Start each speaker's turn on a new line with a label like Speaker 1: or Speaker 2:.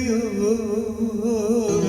Speaker 1: yılsın